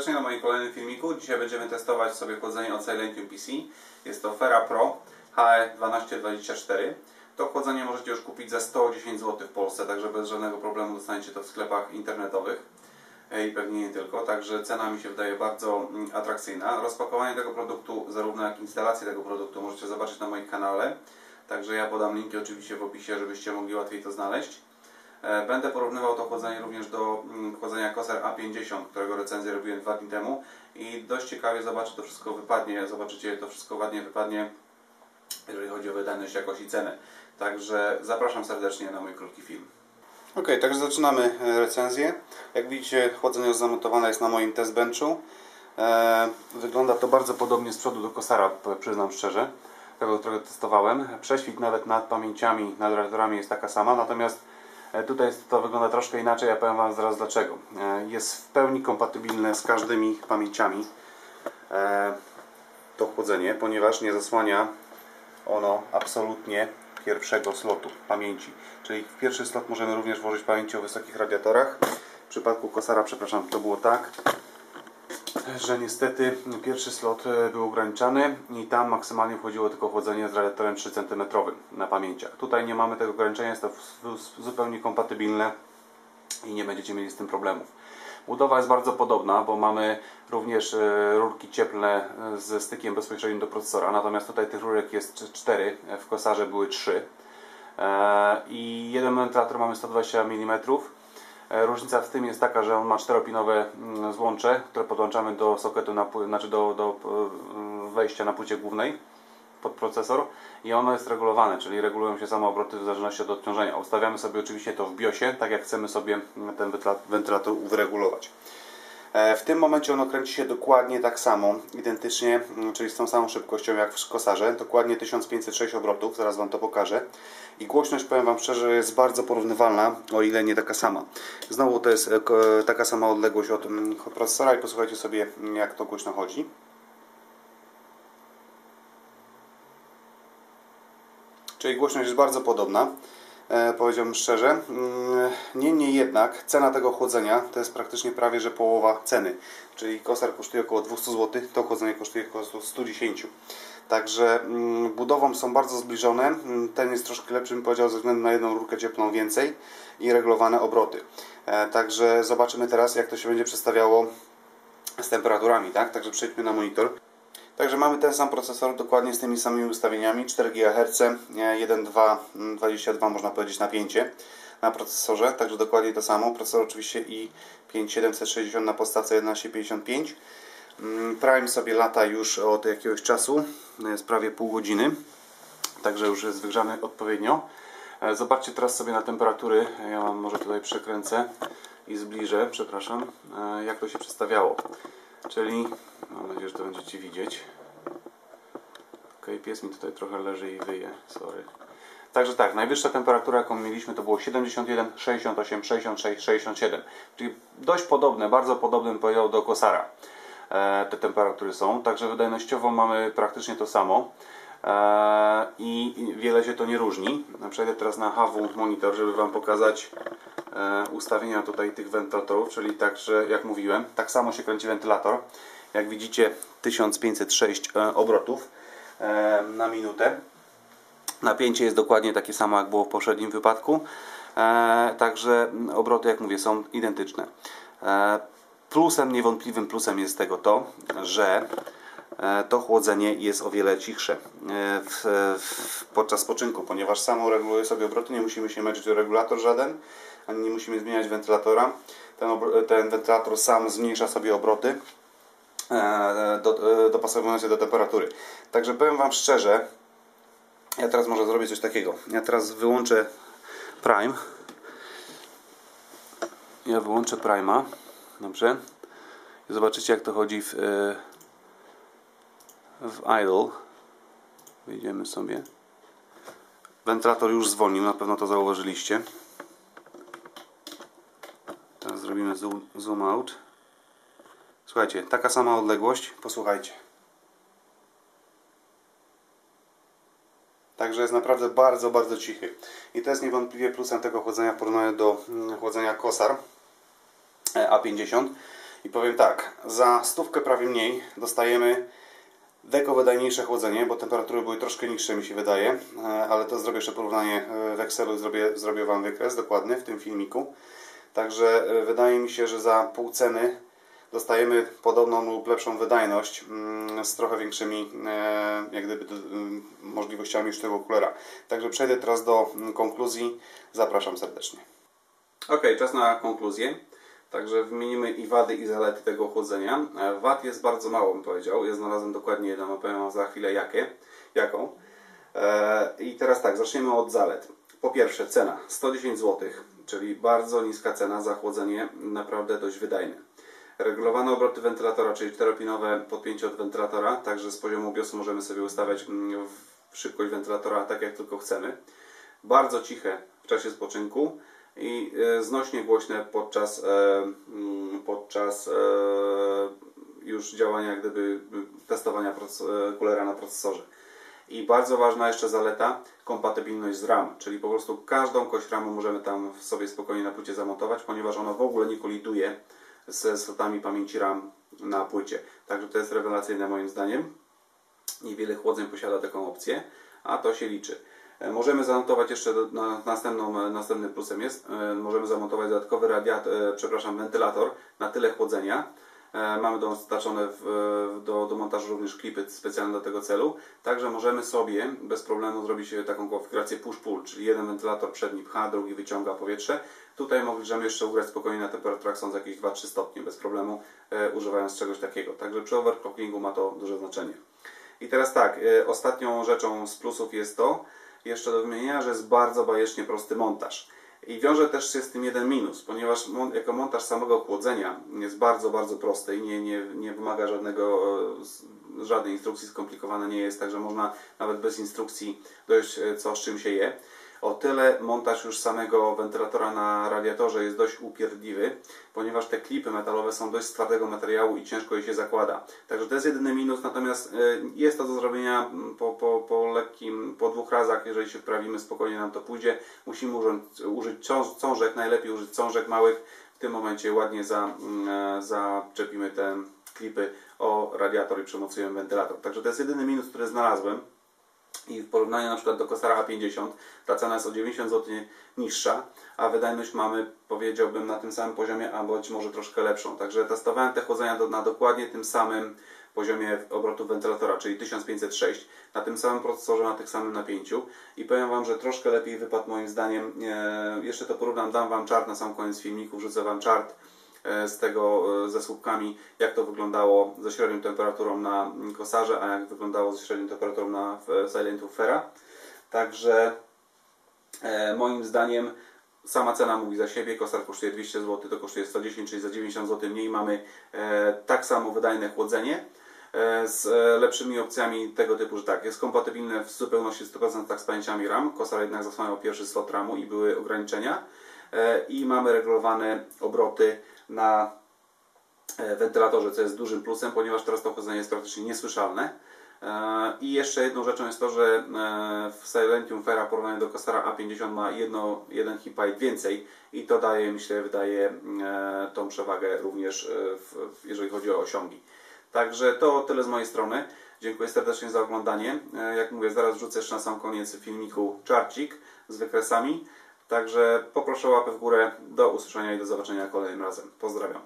serdecznie na moim kolejnym filmiku. Dzisiaj będziemy testować sobie chłodzenie od Silentium PC. Jest to Fera Pro HE1224. To chłodzenie możecie już kupić za 110 zł w Polsce, także bez żadnego problemu dostaniecie to w sklepach internetowych e, i pewnie nie tylko, także cena mi się wydaje bardzo mm, atrakcyjna. Rozpakowanie tego produktu, zarówno jak instalację tego produktu możecie zobaczyć na moim kanale, także ja podam linki oczywiście w opisie, żebyście mogli łatwiej to znaleźć. E, będę porównywał to chłodzenie również do mm, chłodzenia Koser A50, którego recenzję robiłem dwa dni temu i dość ciekawie zobaczy to wszystko wypadnie, zobaczycie to wszystko ładnie wypadnie, jeżeli chodzi o wydajność, jakość i cenę. Także zapraszam serdecznie na mój krótki film. Ok, także zaczynamy e, recenzję. Jak widzicie chłodzenie zamontowane jest na moim testbenchu. E, wygląda to bardzo podobnie z przodu do Kosara, przyznam szczerze, tego, którego testowałem. Prześwit nawet nad pamięciami, nad radiatorami jest taka sama, natomiast tutaj to wygląda troszkę inaczej, ja powiem Wam zaraz dlaczego. E, jest w pełni kompatybilne z każdymi pamięciami e, to chłodzenie, ponieważ nie zasłania ono absolutnie pierwszego slotu pamięci. Czyli w pierwszy slot możemy również włożyć pamięci o wysokich radiatorach. W przypadku Kosara, przepraszam, to było tak, że niestety pierwszy slot e, był ograniczany i tam maksymalnie wchodziło tylko chłodzenie z radiatorem 3 cm na pamięciach. Tutaj nie mamy tego ograniczenia, jest to zupełnie kompatybilne i nie będziecie mieli z tym problemów. Budowa jest bardzo podobna, bo mamy również e, rurki cieplne e, ze stykiem bezpośrednim do procesora, natomiast tutaj tych rurek jest 4, w kosarze były 3 i jeden wentylator mamy 120 mm różnica w tym jest taka, że on ma czteropinowe mm, złącze, które podłączamy do soketu, na, znaczy do, do e, wejścia na płycie głównej pod procesor i ono jest regulowane, czyli regulują się same obroty w zależności od odciążenia. Ustawiamy sobie oczywiście to w BIOSie, tak jak chcemy sobie ten wentylator wyregulować. E, w tym momencie ono kręci się dokładnie tak samo, identycznie, mm, czyli z tą samą szybkością jak w kosarze, dokładnie 1506 obrotów, zaraz Wam to pokażę. I głośność, powiem Wam szczerze, jest bardzo porównywalna, o ile nie taka sama. Znowu to jest e, taka sama odległość od mm, procesora i posłuchajcie sobie, jak to głośno chodzi. Czyli głośność jest bardzo podobna. E, powiedziałbym szczerze. Mm, niemniej jednak cena tego chłodzenia to jest praktycznie prawie że połowa ceny. Czyli kosar kosztuje około 200 zł, to chłodzenie kosztuje około 110 Także mm, budową są bardzo zbliżone. Mm, ten jest troszkę lepszy, bym powiedział, ze względu na jedną rurkę cieplną więcej i regulowane obroty. E, także zobaczymy teraz, jak to się będzie przedstawiało z temperaturami. Tak? Także przejdźmy na monitor. Także mamy ten sam procesor dokładnie z tymi samymi ustawieniami 4 GHz, 1.2.22 można powiedzieć napięcie na procesorze, także dokładnie to samo. Procesor oczywiście i5760 na podstawce 1155. Mm, Prime sobie lata już od jakiegoś czasu, jest prawie pół godziny, także już jest wygrzany odpowiednio. E, zobaczcie teraz sobie na temperatury, ja mam może tutaj przekręcę i zbliżę, przepraszam, e, jak to się przedstawiało. Czyli, mam nadzieję, że to będziecie widzieć. Ok, pies mi tutaj trochę leży i wyje, sorry. Także tak, najwyższa temperatura jaką mieliśmy to było 71, 68, 66, 67. Czyli dość podobne, bardzo podobne powiedział do Kosara e, te temperatury są. Także wydajnościowo mamy praktycznie to samo. E, I wiele się to nie różni. Przejdę teraz na HW monitor, żeby Wam pokazać e, ustawienia tutaj tych wentylatorów, czyli także jak mówiłem, tak samo się kręci wentylator. Jak widzicie 1506 e, obrotów na minutę. Napięcie jest dokładnie takie samo jak było w poprzednim wypadku. Także obroty jak mówię są identyczne. Plusem, niewątpliwym plusem jest tego to, że E, to chłodzenie jest o wiele cichsze e, w, w, podczas spoczynku, ponieważ samo reguluje sobie obroty, nie musimy się męczyć o regulator żaden, ani nie musimy zmieniać wentylatora. Ten, ten wentylator sam zmniejsza sobie obroty, e, do, dopasowując je do temperatury. Także powiem Wam szczerze, ja teraz może zrobię coś takiego. Ja teraz wyłączę Prime. Ja wyłączę Prima. Dobrze. I zobaczycie jak to chodzi w w idle wyjdziemy sobie wentylator już zwolnił, na pewno to zauważyliście teraz zrobimy zoom, zoom out słuchajcie, taka sama odległość posłuchajcie Także jest naprawdę bardzo, bardzo cichy. I to jest niewątpliwie plusem tego chłodzenia w porównaniu do mm, chłodzenia Kosar e, A50. I powiem tak, za stówkę prawie mniej dostajemy deko wydajniejsze chłodzenie, bo temperatury były troszkę niższe mi się wydaje, e, ale to zrobię jeszcze porównanie e, w Excelu, zrobię, zrobię Wam wykres dokładny w tym filmiku. Także wydaje mi się, że za pół ceny dostajemy podobną lub lepszą wydajność mm, z trochę większymi e, jak gdyby, d- m, możliwościami niż tego kulera. Także przejdę teraz do mm, konkluzji. Zapraszam serdecznie. Ok, czas na konkluzję. Także wymienimy i wady, i zalety tego chłodzenia. E, Wad jest bardzo mało, bym powiedział. Ja znalazłem dokładnie jedną, opowiem za chwilę jakie, jaką. E, I teraz tak, zaczniemy od zalet. Po pierwsze, cena 110 zł, czyli bardzo niska cena za chłodzenie, naprawdę dość wydajne. Regulowane obroty wentylatora, czyli czteropinowe podpięcie od wentylatora, także z poziomu BIOSu możemy sobie ustawiać mm, szybkość wentylatora tak jak tylko chcemy. Bardzo ciche w czasie spoczynku i e, znośnie głośne podczas, e, mm, podczas e, już działania, gdyby testowania proces- e, kulera na procesorze. I bardzo ważna jeszcze zaleta, kompatybilność z RAM, czyli po prostu każdą kość RAMu możemy tam sobie spokojnie na płycie zamontować, ponieważ ona w ogóle nie koliduje ze slotami pamięci RAM na płycie. Także to jest rewelacyjne moim zdaniem. Niewiele chłodzeń posiada taką opcję, a to się liczy. E, Możemy zamontować jeszcze na, następną, e, następnym plusem jest, e, możemy zamontować dodatkowy radiator, przepraszam, wentylator na tyle chłodzenia. E, Mamy dostarczone w, do, do montażu również klipy specjalne do tego celu. Także możemy sobie bez problemu zrobić e, taką konfigurację push-pull, czyli jeden wentylator przedni pcha, drugi wyciąga powietrze. Tutaj możemy jeszcze ugrać spokojnie na temperaturach są jakieś 2-3 stopnie bez problemu, e, używając czegoś takiego. Także przy overclockingu ma to duże znaczenie. I teraz tak, ostatnią rzeczą z plusów jest to, jeszcze do wymienienia, że jest bardzo bajecznie prosty montaż. I wiąże też się z tym jeden minus, ponieważ jako montaż samego chłodzenia jest bardzo, bardzo prosty i nie, nie, nie wymaga żadnego, żadnej instrukcji, skomplikowane nie jest, także można nawet bez instrukcji dojść e, co z czym się je. O tyle montaż już samego wentylatora na radiatorze jest dość upierdliwy, ponieważ te klipy metalowe są dość z twardego materiału i ciężko je się zakłada. Także to jest jedyny minus, natomiast e, jest to do zrobienia mm, po, po, po lekkim, po dwóch razach, jeżeli się wprawimy, spokojnie nam to pójdzie. Musimy użyć, użyć cążek, najlepiej użyć cążek małych. W tym momencie ładnie za, mm, e, zaczepimy te klipy o radiator i przemocujemy wentylator. Także to jest jedyny minus, który znalazłem. I w porównaniu na przykład do Kosara A50 ta cena jest o 90 zł niższa, a wydajność mamy powiedziałbym na tym samym poziomie, a być może troszkę lepszą. Także testowałem te chłodzenia na dokładnie tym samym poziomie obrotów wentylatora, czyli 1506, na tym samym procesorze, na tym samym napięciu i powiem Wam, że troszkę lepiej wypadł moim zdaniem. E, jeszcze to porównam, dam Wam czart na sam koniec filmiku, wrzucę Wam czart z tego e, ze słupkami, jak to wyglądało ze średnią temperaturą na kosarze, a jak wyglądało ze średnią temperaturą na Silent Fera. Także e, moim zdaniem sama cena mówi za siebie, kosar kosztuje 200 zł, to kosztuje 110, czyli za 90 zł mniej mamy e, tak samo wydajne chłodzenie e, z e, lepszymi opcjami tego typu, że tak, jest kompatybilne w zupełności 100% z pamięciami RAM, kosar jednak zasłaniał pierwszy slot RAMu i były ograniczenia e, i mamy regulowane obroty na e, wentylatorze, co jest dużym plusem, ponieważ teraz to chłodzenie jest praktycznie niesłyszalne. E, I jeszcze jedną rzeczą jest to, że e, w Silentium Fera w porównaniu do Costara A50 ma jedno, jeden hipite więcej i to daje, myślę, wydaje tą przewagę również w, jeżeli chodzi o osiągi. Także to tyle z mojej strony. Dziękuję serdecznie za oglądanie. Jak mówię, zaraz wrzucę jeszcze na sam koniec filmiku czarcik z wykresami. Także poproszę łapę w górę. Do usłyszenia i do zobaczenia kolejnym razem. Pozdrawiam.